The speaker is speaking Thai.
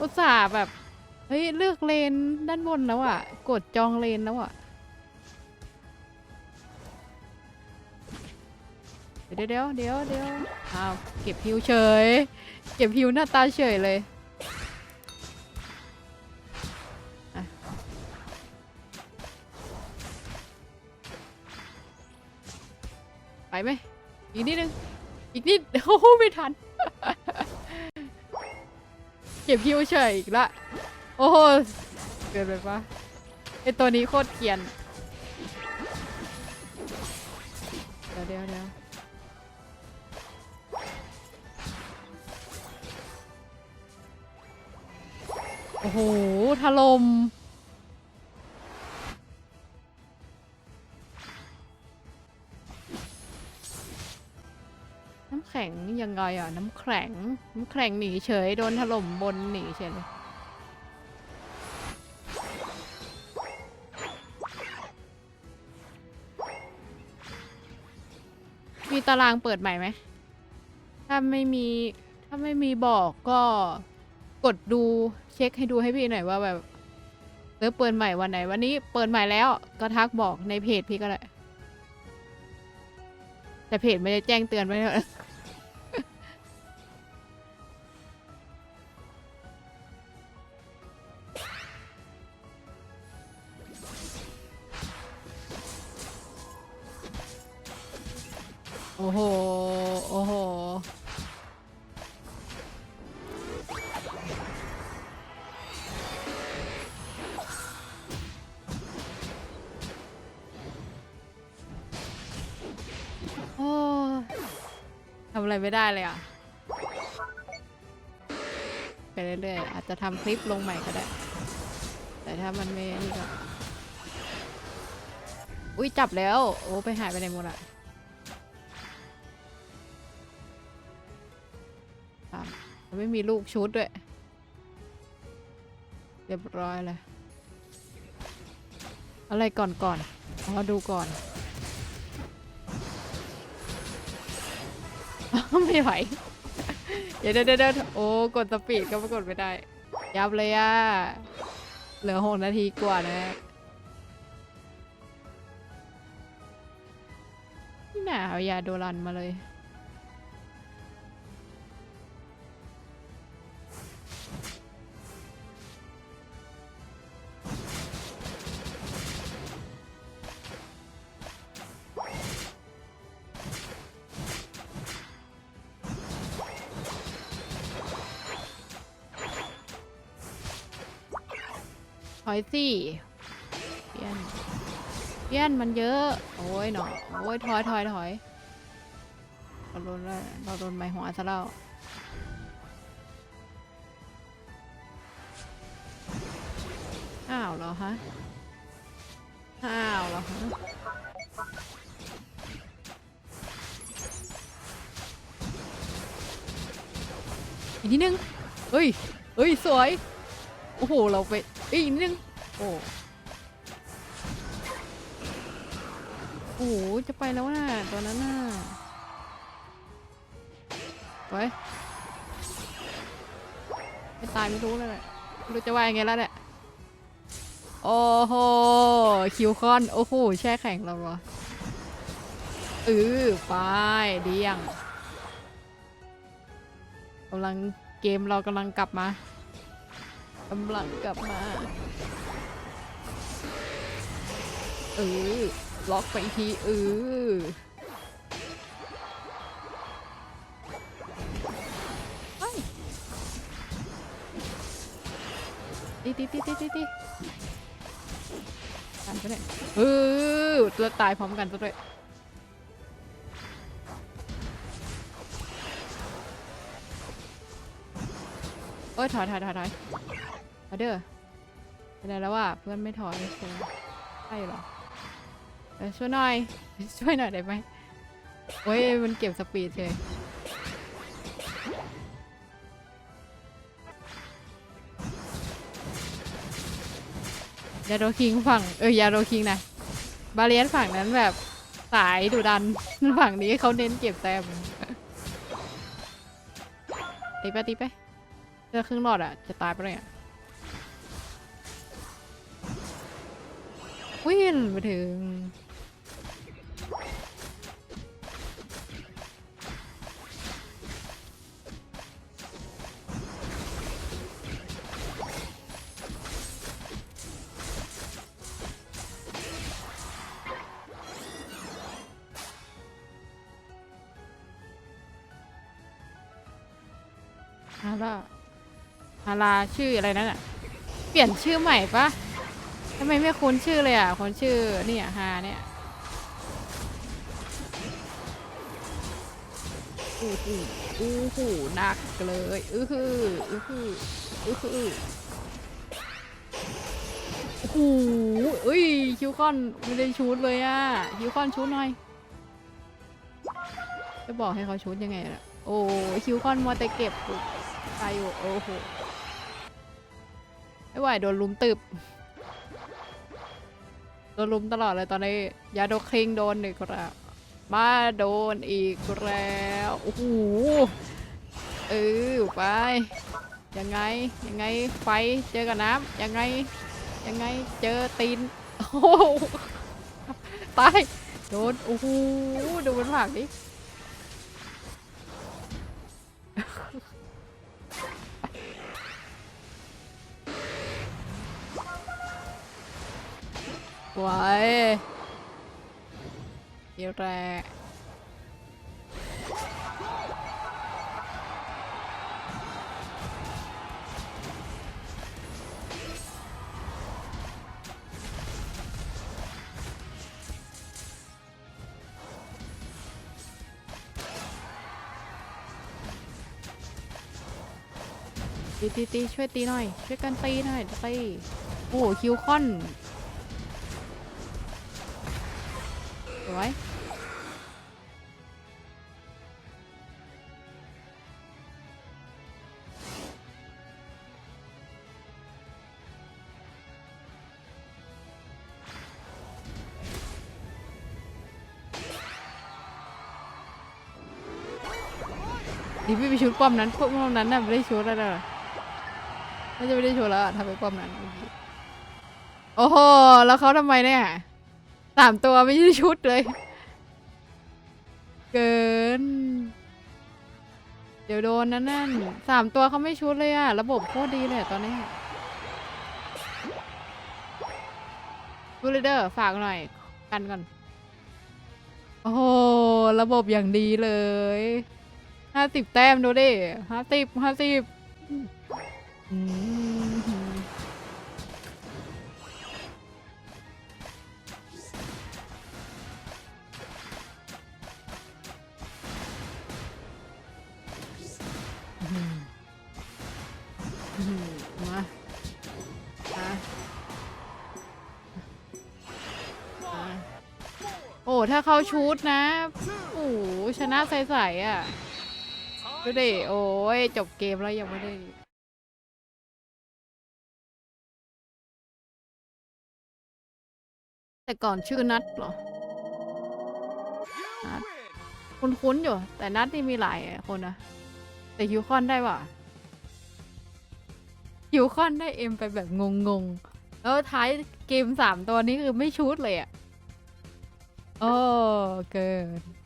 อุตส่าห์แบบ เฮ้ย เลือกเลนด้านบนแล้วอะ กดจองเลนแล้วอะ เดี๋ยวเดี๋ยวเดี๋ยวเดี๋ยวอ้าวเก็บฮิวเฉย เก็บฮิวหน้าตาเฉยเลยไปไหมอีกนิดนึง อีกนิด โอ้โหไม่ทัน เก็บฮิวเฉยอีกละ โอ้โห เกินไปปะไอตัวนี้โคตรเกรียน เดี๋ยวเดี๋ยวเดี๋ยวโอ้โหถล่ม ข็งยังไงอะ น้ำแข็ง น้ำแข็งหนีเฉย โดนถล่มบนหนีเฉยเลยมีตารางเปิดใหม่ไหม ถ้าไม่มี ถ้าไม่มีบอกก็กดดูเช็คให้ดูให้พี่หน่อยว่าแบบเออเปิดใหม่วันไหน วันนี้เปิดใหม่แล้วก็ทักบอกในเพจพี่ก็ได้แต่เพจไม่ได้แจ้งเตือนไว้ำอะไรไม่ได้เลยอะ ไปเรื่อยๆอาจจะทำคลิปลงใหม่ก็ได้ แต่ถ้ามันไม่นี่ก็ อุ้ยจับแล้ว โอ้ไปหายไปไหนหมดอะไม่มีลูกชุดด้วย เรียบร้อยเลย อะไรก่อนก่อนอ๋อดูก่อน ไม่ไหว เดี๋ยวเดี๋ยวเดี๋ยวโอ้กดสปีดก็ปรากฏไม่ได้ ยับเลยอะเหลือหกนาทีกว่านะนี่หนาวอยาโดรันมาเลย ถอยสิเพี้ยนเพี้ยนมันเยอะ โอ้ยหนอโอ้ยถอยถอยถอยเราโดนแล้วเราโดนไม้หัวซะแล้วอ้าวเหรอฮะอ้าวเหรอฮะอีกนิดนึงเฮ้ยเฮ้ยสวย โอ้โห เราไป อีกนิดนึง โอ้โอ้โหจะไปแล้วน่ะตอนนั้นน่ะไว้ยไม่ตายไม่รู้เลยแหละไม่รู้จะว่ายังไงแล้วเนี่ยโอ้โหคิวคอน โอ้โห แช่แข็งเราเหรอเออไปเดียงกำลังเกมเรากำลังกลับมา กำลังกลับมา เออ ล็อกไปอีกทีเออเฮ้ยตีตีตีตีตีตีตายไปเลยเออตัวตายพร้อมกันซะด้วย โอ้ยถอยถอยถอยถอยเอาเด้อไปไหนแล้วว่ะเพื่อนไม่ถอยใช่หมใช่หรอเออช่วยหน่อย ช่วยหน่อยได้ไหมโอ้ยมันเก็บสปีดเลยยาโดคิงฝั่งเออยาโดคิงนะบาเลียนฝั่งนั้นแบบสายดุดันฝั่งนี้เขาเน้นเก็บแต้มตีไปตีไป เจอครึ่งหลอดอะจะตายไปเลยอะวิ่งไปถึงฮาร่า ฮาราชื่ออะไรนั่นอะ เปลี่ยนชื่อใหม่ปะทำไมไม่คุ้นชื่อเลยอะคนชื่อเนี่ยฮาเนี่ยอู้หูอู้หูหนักเลยอื้อหืออื้อหืออื้อหือโอ้โหเอ้ยคิวคอนไม่ได้ชูดเลยอะคิวคอนชูดหน่อย จะบอกให้เขาชูดยังไงล่ะ โอ้คิวคอนมัวแต่เก็บไปอยู่โอ้โห ไม่ไหวโดนลุมตึบโดนลุมตลอดเลยตอนนี้ยาโดคิงโดนอีกแล้วมาโดนอีกแล้วโอ้โหเออไปยังไงยังไงไฟเจอกับน้ำยังไงยังไงเจอตีนโอ้โหตายโดนโอ้โหดูมันผักดิ ไว้เดี๋ยแรกตีตีตีช่วยตีหน่อย ช่วยกันตีหน่อยตีโอ้โหคิวคอน วยดีพี่ไปชุดป้อมนั้นพวกป้อมนั้นน่ะไม่ได้ชุดแล้วนะน่าจะไม่ได้ชุดแล้วอะทำไปป้อมนั้น โอ้โห แล้วเขาทำไมเนี่ย สามตัวไม่ใช่ชุดเลย เกิน เดี๋ยวโดนนั่นนั่นสามตัวเขาไม่ชุดเลยอะระบบโคตรดีเลยอะตอนนี้บูเลเดอร์ฝากหน่อย กันก่อน โอ้โห ระบบอย่างดีเลยห้าสิบแต้มดูดิห้าสิบห้าสิบอืม ถ้าเขาชูดนะโอ้โหชนะใสๆอะดูดิโอ้ยจบเกมแล้วยังไม่ได้แต่ก่อนชื่อนัดเหรอนัดคุ้นๆอยู่ แต่นัดนี่มีหลายคนนะ แต่ฮิวคอนได้ว่ะฮิวคอนได้เอ็มไปแบบงงๆ แล้วท้ายเกมสามตัวนี้คือไม่ชูดเลยอะ่ะโอ้เกิน